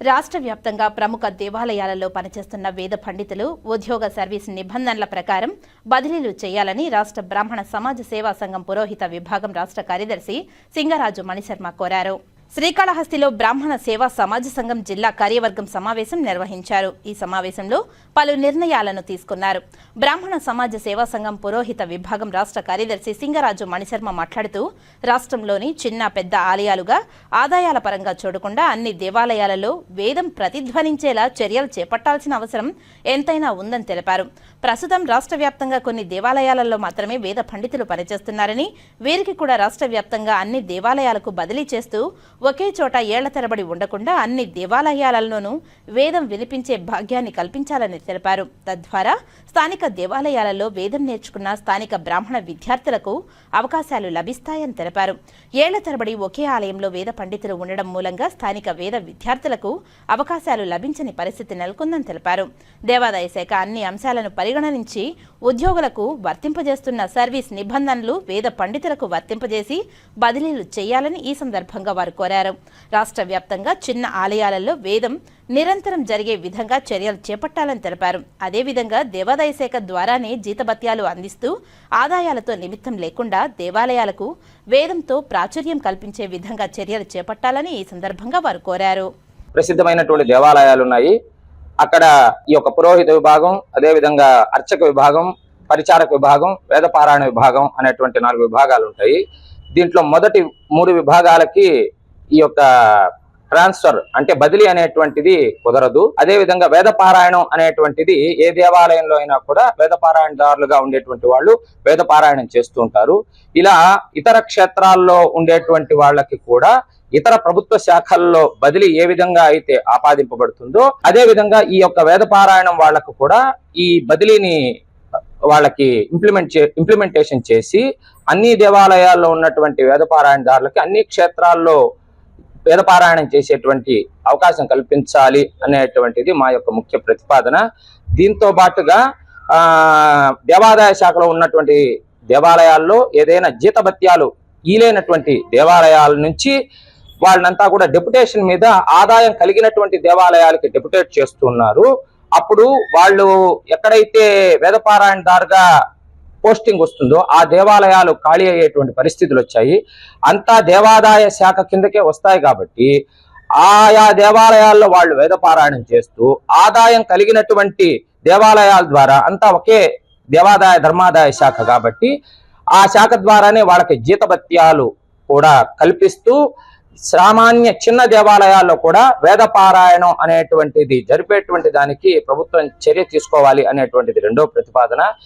రాష్ట్ర వ్యాప్తంగా ప్రముఖ దేవాలయాలలో పనిచేస్తున్న వేద పండితులు ఉద్యోగ సర్వీస్ నిబంధనల ప్రకారం బదిలీలు చేయాలని రాష్ట్ర బ్రాహ్మణ సమాజ సేవా సంఘం పురోహిత విభాగం రాష్ట్ర కార్యదర్శి సింగరాజు మణిశర్మ కోరారు. శ్రీకాళహస్తిలో బ్రాహ్మణ సేవా సమాజ సంఘం జిల్లా కార్యవర్గం సమావేశం నిర్వహించారు. ఈ సమావేశంలో పలు నిర్ణయాలను తీసుకున్నారు. బ్రాహ్మణ సమాజ సేవా సంఘం పురోహిత విభాగం రాష్ట్ర కార్యదర్శి సింగరాజు మణిశర్మ మాట్లాడుతూ రాష్ట్రంలోని చిన్న పెద్ద ఆలయాలుగా ఆదాయాల పరంగా చూడకుండా అన్ని దేవాలయాలలో వేదం ప్రతిధ్వనించేలా చర్యలు చేపట్టాల్సిన అవసరం ఎంతైనా ఉందని తెలిపారు. ప్రస్తుతం రాష్ట్ర వ్యాప్తంగా కొన్ని దేవాలయాలలో మాత్రమే వేద పండితులు పనిచేస్తున్నారని వీరికి కూడా రాష్ట్ర వ్యాప్తంగా అన్ని దేవాలయాలకు బదిలీ చేస్తూ ఒకే చోట ఏళ్ళ తరబడి ఉండకుండా అన్ని దేవాలయాలలోనూ వేదం వినిపించే భాగ్యాన్ని కల్పించాలని తెలిపారు. తద్వారా స్థానిక దేవాలయాలలో వేదం నేర్చుకున్న స్థానిక బ్రాహ్మణ విద్యార్థులకు అవకాశాలు లభిస్తాయని తెలిపారు. ఏళ్ళ తరబడి ఒకే ఆలయంలో వేద పండితులు ఉండడం మూలంగా స్థానిక వేద విద్యార్థులకు అవకాశాలు లభించని పరిస్థితి నెలకొందని తెలిపారు. దేవాదాయ శాఖ అన్ని అంశాలను పరిగణించి ఉద్యోగులకు వర్తింపజేస్తున్న సర్వీస్ నిబంధనలు వేద పండితులకు వర్తింపజేసి బదిలీలు చేయాలని ఈ సందర్భంగా వారు కోరారు. రాష్ట్ర వ్యాప్తంగా చిన్న ఆలయాలలో వేదం నిరంతరం జరిగే విధంగా చర్యలు చేపట్టాలని తెలిపారు. అదేవిధంగా దేవాదాయ శాఖ ద్వారానే జీతభత్యాలు అందిస్తూ ఆదాయాలతో నిమిత్తం లేకుండా దేవాలయాలకు వేదంతో ప్రాచుర్యం కల్పించే విధంగా చర్యలు చేపట్టాలని ఈ సందర్భంగా వారు కోరారు. ప్రసిద్ధమైనటువంటి దేవాలయాలు ఉన్నాయి అక్కడ ఈ యొక్క పురోహిత విభాగం అదేవిధంగా అర్చక విభాగం పరిచారక విభాగం వేదపారాయణ విభాగం అనేటువంటి నాలుగు విభాగాలు ఉంటాయి దీంట్లో మొదటి మూడు విభాగాలకి ఈ యొక్క ట్రాన్స్ఫర్ అంటే బదిలీ అనేటువంటిది కుదరదు. అదే విధంగా వేదపారాయణం అనేటువంటిది ఏ దేవాలయంలో అయినా కూడా వేదపారాయణదారులుగా ఉండేటువంటి వాళ్ళు వేదపారాయణం చేస్తూ ఉంటారు. ఇలా ఇతర క్షేత్రాల్లో ఉండేటువంటి వాళ్ళకి కూడా ఇతర ప్రభుత్వ శాఖల్లో బదిలీ ఏ విధంగా అయితే ఆపాదింపబడుతుందో అదే విధంగా ఈ యొక్క వేదపారాయణం వాళ్ళకు కూడా ఈ బదిలీని వాళ్ళకి ఇంప్లిమెంట్ చే ఇంప్లిమెంటేషన్ చేసి అన్ని దేవాలయాల్లో ఉన్నటువంటి వేదపారాయణదారులకి అన్ని క్షేత్రాల్లో వేదపారాయణం చేసేటువంటి అవకాశం కల్పించాలి అనేటువంటిది మా యొక్క ముఖ్య ప్రతిపాదన. దీంతో పాటుగా దేవాదాయ శాఖలో ఉన్నటువంటి దేవాలయాల్లో ఏదైనా జీతభత్యాలు ఈలైనటువంటి దేవాలయాల నుంచి వాళ్ళనంతా కూడా డెప్యుటేషన్ మీద ఆదాయం కలిగినటువంటి దేవాలయాలకి డెప్యుటేట్ చేస్తున్నారు. అప్పుడు వాళ్ళు ఎక్కడైతే వేదపారాయణదారుగా పోస్టింగ్ వస్తుందో ఆ దేవాలయాలు ఖాళీ అయ్యేటువంటి పరిస్థితులు వచ్చాయి. అంతా దేవాదాయ శాఖ కిందకే వస్తాయి కాబట్టి ఆయా దేవాలయాల్లో వాళ్ళు వేదపారాయణం చేస్తూ ఆదాయం కలిగినటువంటి దేవాలయాల ద్వారా అంతా ఒకే దేవాదాయ ధర్మాదాయ శాఖ కాబట్టి ఆ శాఖ ద్వారానే వాళ్ళకి జీతభత్యాలు కూడా కల్పిస్తూ సామాన్య చిన్న దేవాలయాల్లో కూడా వేదపారాయణం అనేటువంటిది జరిపేటువంటి దానికి ప్రభుత్వం చర్య తీసుకోవాలి అనేటువంటిది రెండో ప్రతిపాదన.